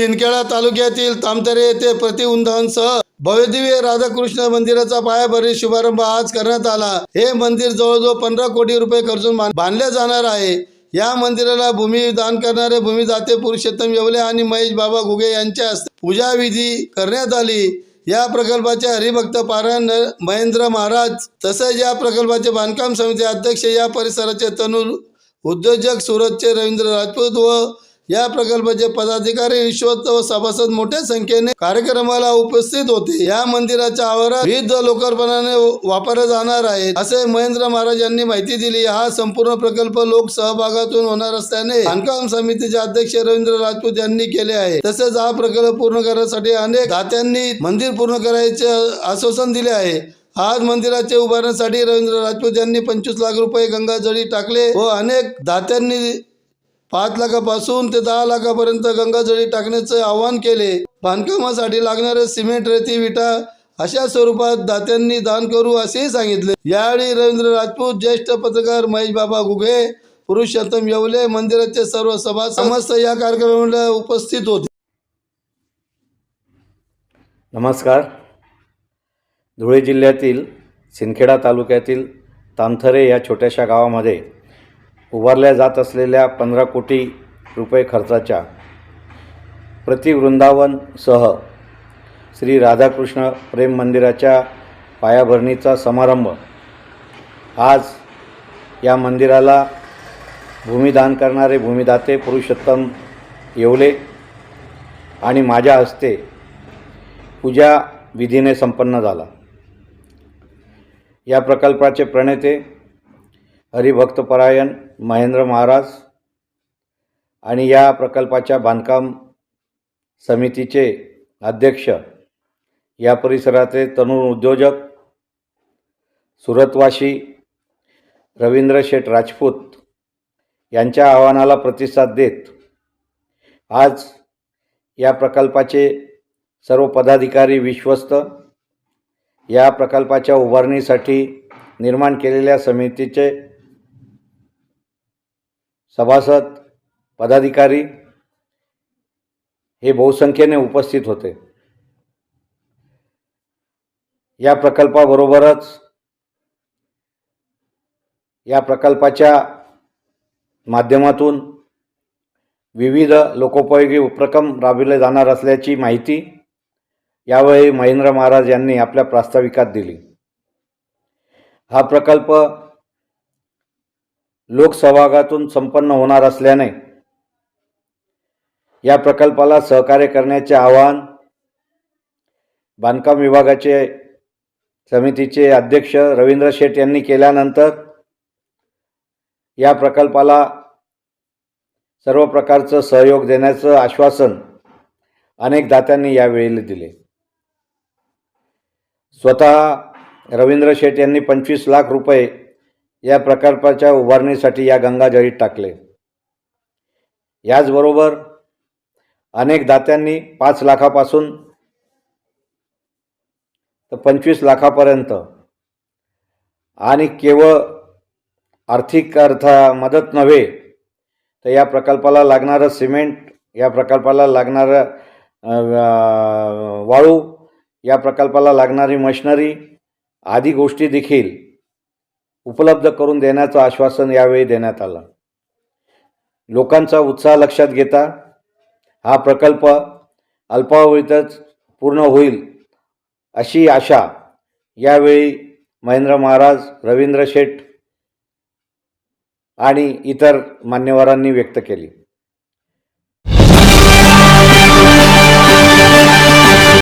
शिंदखेडा तालुक्यातील तामतरे येथे प्रतिउंधांसह भव्यदिव्य राधाकृष्ण मंदिराचा पायाभरणी शुभारंभ आज करण्यात आला. हे मंदिर जवळजवळ पंधरा कोटी रुपये खर्चून बांधले जाणार आहे. या मंदिराला भूमी दान करणारे भूमिदाते पुरुषोत्तम येवले आणि महेश बाबा घुगे यांच्या हस्ते पूजाविधी करण्यात आली. या प्रकल्पाचे हरिभक्त पारायण महेंद्र महाराज तसेच या प्रकल्पाचे बांधकाम समिती अध्यक्ष या परिसराचे तनुर उद्योजक सुरतचे रवींद्र राजपूत व या प्रकल्पाचे पदाधिकारी विश्वस्त व सभासद मोठ्या संख्येने कार्यक्रमाला उपस्थित होते. या मंदिराच्या आवारात विविध लोकार्पणाने वापरले जाणार आहे असे महेंद्र महाराज यांनी माहिती दिली. हा संपूर्ण प्रकल्प लोक सहभागातून होणार असल्याने बांधकाम समितीचे अध्यक्ष रवींद्र राजपूत यांनी केले आहे. तसेच हा प्रकल्प पूर्ण करण्यासाठी अनेक दात्यांनी मंदिर पूर्ण करायचे आश्वासन दिले आहे. आज मंदिराचे उभारण्यासाठी रवींद्र राजपूत यांनी पंचवीस लाख रुपये गंगाजळी टाकले व अनेक दात्यांनी पाच लाखापासून ते दहा लाखापर्यंत गंगाजळी टाकण्याचे आवाहन केले. बांधकामासाठी लागणारे सिमेंट रेती विटा अशा स्वरूपात दात्यांनी दान करू असेही सांगितले. यावेळी रवींद्र राजपूत ज्येष्ठ पत्रकार महेश बाबा गुगे पुरुषोत्तम येवले मंदिराचे सर्व सभा समस्त या कार्यक्रमाला उपस्थित होते. नमस्कार. धुळे जिल्ह्यातील सिंदखेडा तालुक्यातील तामथरे या छोट्याशा गावामध्ये उभारल्या जात असलेल्या पंधरा कोटी रुपये खर्चाच्या प्रतिवृंदावनसह श्री राधाकृष्ण प्रेम मंदिराच्या पायाभरणीचा समारंभ आज या मंदिराला भूमिदान करणारे भूमिदाते पुरुषोत्तम येवले आणि माझ्या हस्ते पूजा विधीने संपन्न झाला. या प्रकल्पाचे प्रणेते हरिभक्तपरायण महेंद्र महाराज आणि या प्रकल्पाच्या बांधकाम समितीचे अध्यक्ष या परिसराचे तरुण उद्योजक सुरतवासी रवींद्र शेठ राजपूत यांच्या आव्हानाला प्रतिसाद देत आज या प्रकल्पाचे सर्व पदाधिकारी विश्वस्त या प्रकल्पाच्या उभारणीसाठी निर्माण केलेल्या समितीचे सभासद पदाधिकारी हे बहुसंख्येने उपस्थित होते. या प्रकल्पाबरोबरच या प्रकल्पाच्या माध्यमातून विविध लोकोपयोगी उपक्रम राबविले जाणार असल्याची माहिती यावेळी महेंद्र महाराज यांनी आपल्या प्रास्ताविकात दिली. हा प्रकल्प लोकसहभागातून संपन्न होणार असल्याने या प्रकल्पाला सहकार्य करण्याचे आवाहन बांधकाम विभागाचे समितीचे अध्यक्ष रवींद्र शेठ यांनी केल्यानंतर या प्रकल्पाला सर्व प्रकारचं सहयोग देण्याचं आश्वासन अनेक दात्यांनी यावेळी दिले. स्वतः रवींद्र शेठ यांनी पंचवीस लाख रुपये या प्रकल्पाच्या उभारणीसाठी या गंगाजळीत टाकले. याचबरोबर अनेक दात्यांनी पाच लाखापासून तर पंचवीस लाखापर्यंत आणि केवळ आर्थिक अर्थ मदत नव्हे तर या प्रकल्पाला लागणारं सिमेंट या प्रकल्पाला लागणारं वाळू या प्रकल्पाला लागणारी मशिनरी आदी गोष्टी देखील उपलब्ध करून देण्याचं आश्वासन यावेळी देण्यात आलं. लोकांचा उत्साह लक्षात घेता हा प्रकल्प अल्पावधीतच पूर्ण होईल अशी आशा यावेळी महेंद्र महाराज रवींद्र शेठ आणि इतर मान्यवरांनी व्यक्त केली.